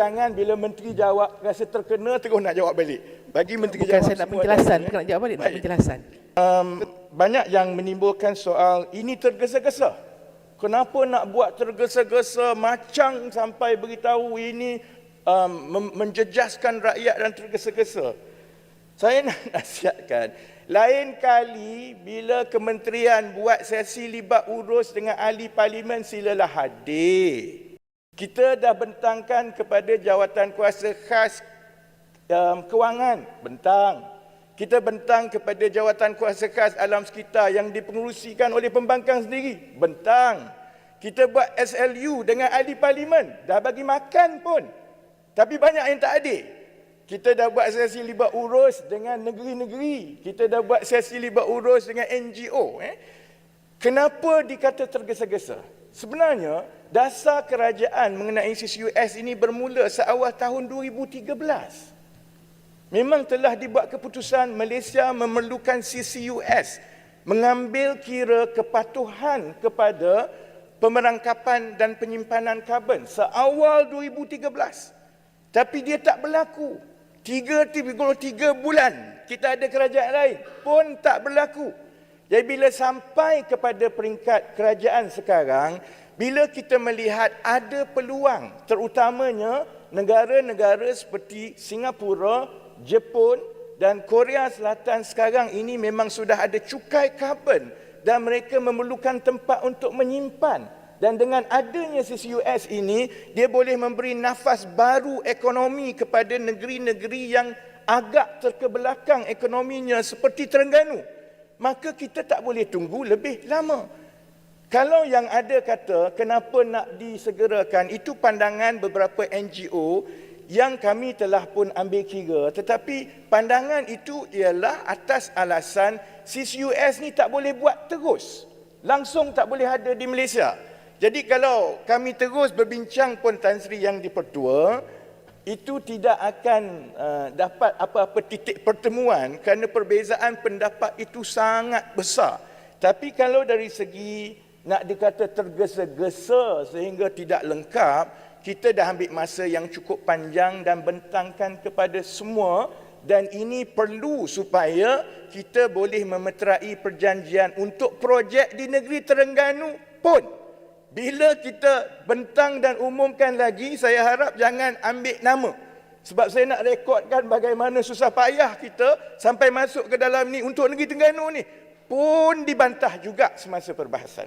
jangan bila menteri jawab rasa terkena terus nak jawab balik. Bagi menteri Bukan jawab saya nak penjelasan, bukan nak jawab balik, nak Baik. penjelasan. Um, banyak yang menimbulkan soal ini tergesa-gesa. Kenapa nak buat tergesa-gesa macam sampai beritahu ini um, menjejaskan rakyat dan tergesa-gesa. Saya nak nasihatkan, lain kali bila kementerian buat sesi libat urus dengan ahli parlimen silalah hadir. Kita dah bentangkan kepada jawatan kuasa khas um, kewangan, bentang. Kita bentang kepada jawatan kuasa khas alam sekitar yang dipengerusikan oleh pembangkang sendiri, bentang. Kita buat SLU dengan ahli parlimen, dah bagi makan pun. Tapi banyak yang tak hadir. Kita dah buat sesi libat urus dengan negeri-negeri. Kita dah buat sesi libat urus dengan NGO. Eh? Kenapa dikata tergesa-gesa? Sebenarnya, dasar kerajaan mengenai CCUS ini bermula seawal tahun 2013. Memang telah dibuat keputusan Malaysia memerlukan CCUS mengambil kira kepatuhan kepada pemerangkapan dan penyimpanan karbon seawal 2013. Tapi dia tak berlaku. 3.3 bulan kita ada kerajaan lain pun tak berlaku. Jadi bila sampai kepada peringkat kerajaan sekarang, bila kita melihat ada peluang terutamanya negara-negara seperti Singapura, Jepun dan Korea Selatan sekarang ini memang sudah ada cukai karbon dan mereka memerlukan tempat untuk menyimpan. Dan dengan adanya CCUS ini, dia boleh memberi nafas baru ekonomi kepada negeri-negeri yang agak terkebelakang ekonominya seperti Terengganu. Maka kita tak boleh tunggu lebih lama. Kalau yang ada kata kenapa nak disegerakan, itu pandangan beberapa NGO yang kami telah pun ambil kira. Tetapi pandangan itu ialah atas alasan CCUS ni tak boleh buat terus. Langsung tak boleh ada di Malaysia. Jadi kalau kami terus berbincang pun Tan Sri yang dipertua, itu tidak akan uh, dapat apa-apa titik pertemuan kerana perbezaan pendapat itu sangat besar. Tapi kalau dari segi nak dikata tergesa-gesa sehingga tidak lengkap, kita dah ambil masa yang cukup panjang dan bentangkan kepada semua dan ini perlu supaya kita boleh memeterai perjanjian untuk projek di negeri Terengganu pun. Bila kita bentang dan umumkan lagi, saya harap jangan ambil nama. Sebab saya nak rekodkan bagaimana susah payah kita sampai masuk ke dalam ni untuk negeri Terengganu ni pun dibantah juga semasa perbahasan.